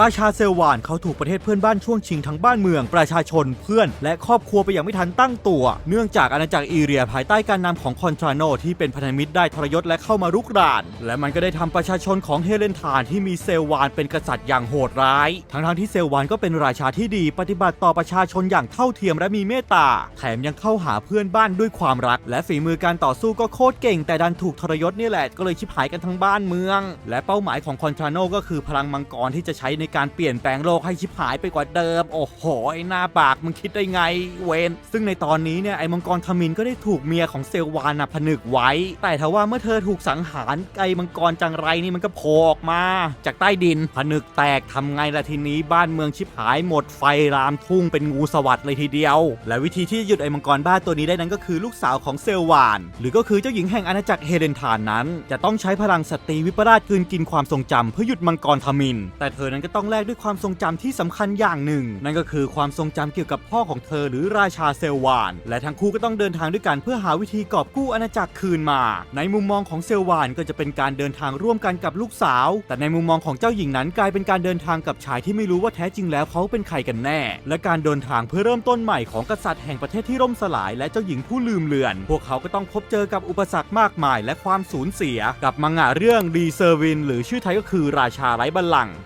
ราชาเซลวานเขาถูกประเทศเพื่อนบ้านช่วงชิงทั้งบ้านเมือง ประชาชนเพื่อน และครอบครัวไปอย่างไม่ทันตั้งตัว เนื่องจากอาณาจักรอีเรียภายใต้การนำของคอนทราโนที่เป็นพันธมิตรได้ทรยศและเข้ามารุกราน และมันก็ได้ทำประชาชนของเฮเลนทานที่มีเซลวานเป็นกษัตริย์อย่างโหดร้าย ทั้งๆที่เซลวานก็เป็นราชาที่ดีปฏิบัติต่อประชาชนอย่างเท่าเทียมและมีเมตตา แถมยังเข้าหาเพื่อนบ้านด้วยความรัก และฝีมือการต่อสู้ก็โคตรเก่ง แต่ดันถูกทรยศนี่แหละก็เลยชิบหายกันทั้งบ้านเมือง และเป้าหมายของคอนทราโนก็คือพลังมังกรที่จะใช้ในการเปลี่ยนแปลงโลกให้ชิบหายไปกว่าเดิม โอ้โห ไอ้หน้าปากมึงคิดได้ไงเวนซึ่งในตอนนี้เนี่ยไอ้มังกรคามินก็ได้ถูกเมียของเซลวานะผนึกไว้ แต่ทว่าเมื่อเธอถูกสังหารไอ้มังกรจังไรนี่มันก็โผล่ออกมา จากใต้ดินผนึกแตกทำไงล่ะทีนี้บ้านเมืองชิบหายหมดไฟรามทุ่งเป็นงูสวัสดเลยทีเดียว และวิธีที่จะหยุดไอ้มังกรบ้าตัวนี้ได้นั้นก็คือลูกสาวของเซลวาน หรือก็คือเจ้าหญิงแห่งอาณาจักรเฮเลนทานนั้น จะต้องใช้พลังสตรีวิปราชกลืนกินความทรงจำเพื่อหยุดมังกรทมิน แต่เธอนั้นก็ต้องแลกด้วยความทรงจำที่สำคัญอย่างหนึ่ง นั่นก็คือความทรงจำเกี่ยวกับพ่อของเธอหรือราชาเซลวาน และทั้งคู่ก็ต้องเดินทางด้วยกันเพื่อหาวิธีกอบกู้อาณาจักรคืนมา ในมุมมองของเซลวานก็จะเป็นการเดินทางร่วมกันกับลูกสาว แต่ในมุมมองของเจ้าหญิงนั้นกลายเป็นการเดินทางกับชายที่ไม่รู้ว่าแท้จริงแล้วเขาเป็นใครกันแน่ และการเดินทางเพื่อเริ่มต้นใหม่ของกษัตริย์แห่งประเทศที่ร่มสลาย และเจ้าหญิงผู้ลืมเลือน พวกเขาก็ต้องพบเจอกับอุปสรรคมากมาย และความสูญเสีย กับมังงะเรื่องดีเซอร์วิน หรือชื่อไทยก็คือราชาไร้บัลลังก์